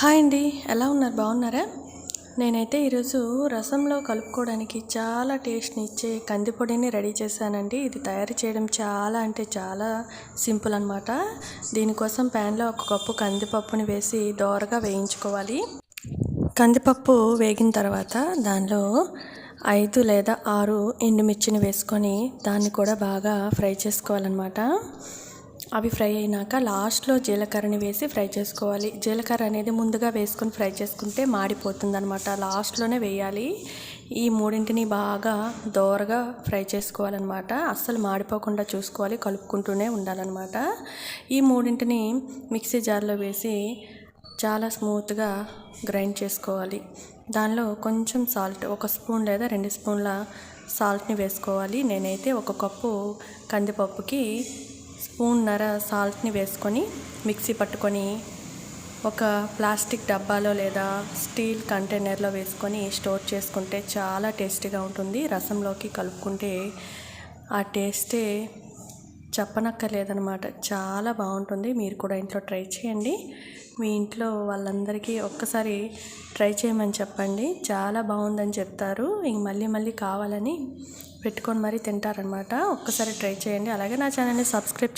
Hi అండి ఎలా ఉన్నారు? బాగున్నారా? నేనైతే ఈరోజు రసంలో కలుపుకోవడానికి చాలా టేస్ట్ని ఇచ్చే కందిపొడిని రెడీ చేశానండి. ఇది తయారు చేయడం చాలా అంటే చాలా సింపుల్ అనమాట దీనికోసం ప్యాన్లో ఒక కప్పు కందిపప్పుని వేసి దోరగా వేయించుకోవాలి. కందిపప్పు వేగిన తర్వాత దానిలో ఐదు లేదా ఆరు ఎండుమిర్చిని వేసుకొని దాన్ని కూడా బాగా ఫ్రై చేసుకోవాలన్నమాట. అవి ఫ్రై అయినాక లాస్ట్లో జీలకర్రని వేసి ఫ్రై చేసుకోవాలి. జీలకర్ర అనేది ముందుగా వేసుకొని ఫ్రై చేసుకుంటే మాడిపోతుంది అనమాట లాస్ట్లోనే వేయాలి. ఈ మూడింటిని బాగా దోరగా ఫ్రై చేసుకోవాలన్నమాట. అస్సలు మాడిపోకుండా చూసుకోవాలి కలుపుకుంటూనే ఉండాలన్నమాట. ఈ మూడింటిని మిక్సీ జార్లో వేసి చాలా స్మూత్గా గ్రైండ్ చేసుకోవాలి. దానిలో కొంచెం సాల్ట్ ఒక స్పూన్ లేదా రెండు స్పూన్ల సాల్ట్ని వేసుకోవాలి. నేనైతే ఒక కప్పు కందిపప్పుకి స్పూన్నర సాల్ట్ని వేసుకొని మిక్సీ పట్టుకొని ఒక ప్లాస్టిక్ డబ్బాలో లేదా స్టీల్ కంటైనర్లో వేసుకొని స్టోర్ చేసుకుంటే చాలా టేస్టీగా ఉంటుంది. రసంలోకి కలుపుకుంటే ఆ టేస్టే చెప్పనక్కర్లేదనమాట చాలా బాగుంటుంది. మీరు కూడా ఇంట్లో ట్రై చేయండి. మీ ఇంట్లో వాళ్ళందరికీ ఒక్కసారి ట్రై చేయమని చెప్పండి. చాలా బాగుందని చెప్తారు. ఇంక మళ్ళీ మళ్ళీ కావాలని పెట్టుకొని మరీ తింటారనమాట ఒక్కసారి ట్రై చేయండి. అలాగే నా ఛానల్ని సబ్స్క్రైబ్ చే